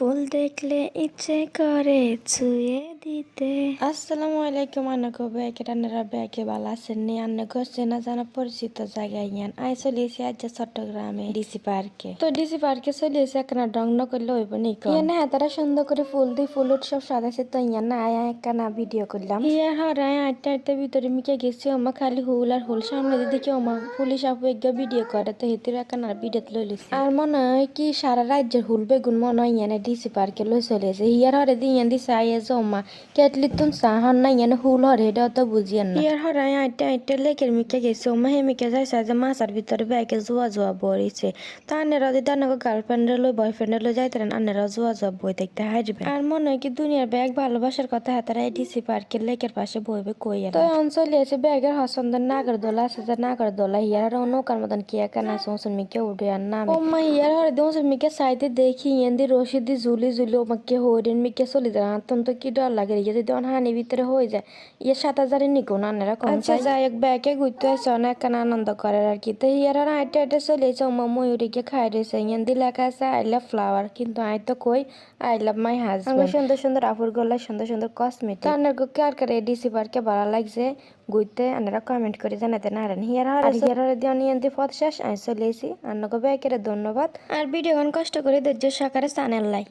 ফুল দেখলে ইচ্ছে করে ছুঁয়ে দিতে। আসসালামু আলাইকুম আন্নাকে ব্যাগে রান্নারা ব্যাগে ভালো আছেন নি? আন্না করছে না জানা পরিচিত জায়গায় ইয়ান। আই চলিয়েছি আজ চট্টগ্রামে ডিসি পার্কে। তো ডিসি পার্কে চলিয়েছি একখানা ডং ন করলে হইব নি ইয়ান হ্যাঁ তারা সুন্দর করে ফুল দিয়ে ফুল উৎসব সাজাছে তো ইয়ান না আয়া একখানা ভিডিও করলাম। ইয়ার হরায় আটটা আটটা ভিতরে মিকে গেছি ওমা খালি হুল আর হুল সামনে দেখি ওমা পুলিশ আপু একটা ভিডিও করে তো হেতির একখানা ভিডিও লই লিছি আর মনে হয় কি সারা রাজ্যের হুল বেগুন মনে হয় ইয়ানে হিয়ার হরে দিয়ে ইয়ান দিছে আইয়ে জমা কেটলি তুন সাহন না ইয়ানে হুল হরে এটা তো বুঝিয়েন না হিয়ার হরে আইটা আইটা লেকের মিকে গেছে ওমা হে মিকে যাইছে যে মাছার ভিতরে ব্যাগে জোয়া জোয়া বড়িছে তা আনেরা যদি আনাকে গার্লফ্রেন্ডে লই বয়ফ্রেন্ডে লই যাইতেন আনেরা জোয়া জোয়া বই দেখতে হারবে আর মনে হয় কি দুনিয়ার ব্যাগ ভালোবাসার কথা হাতারা ডিসি পার্কের লেকের পাশে বইবে কই তো অঞ্চলে আছে ব্যাগের হসন্দের নাগর দোলা আছে যে নাগর দোলা হিয়ার নৌকার মতন কি একা না সোসন মিকে উঠে আর নামে ও মা হিয়ার হরে দোসন মিকে সাইডে দেখি ইয়ান্দি রশি দি ঝুলি ঝুলি ও মাকে হরিণ মিকে চলে যায় আতন তো কি ডর লাগে ইয়ে যদি হানি ভিতরে হয়ে যায় ইয়ে সাত হাজারে নিকো না আনেরা কম আচ্ছা যাই হোক ব্যাগে ঘুরতে আসছে অনেক কান আনন্দ করে আর কি তো আর আইটা আইটা চলে এসে ও মা ময়ূরীকে খাই রয়েছে ইয়ান্দি লেখা আছে আই লাভ ফ্লাওয়ার কিন্তু আই তো কই আই লাভ মাই হাজবেন্ড সুন্দর সুন্দর আপুর গলায় সুন্দর সুন্দর কসমেটিক আনার গো কার কার ডিসি পার্কে ভালো লাগছে ঘুরতে আনারা কমেন্ট করে জানাতে না হারেন হিয়ার হার হিয়ার হারে দিয়ে নিয়ন্তি পথ শেষ আমি চলে এসি আন্নকে ব্যাকের ধন্যবাদ আর ভিডিও কষ্ট করে ধৈর্য সহকারে চ্যানেল লাই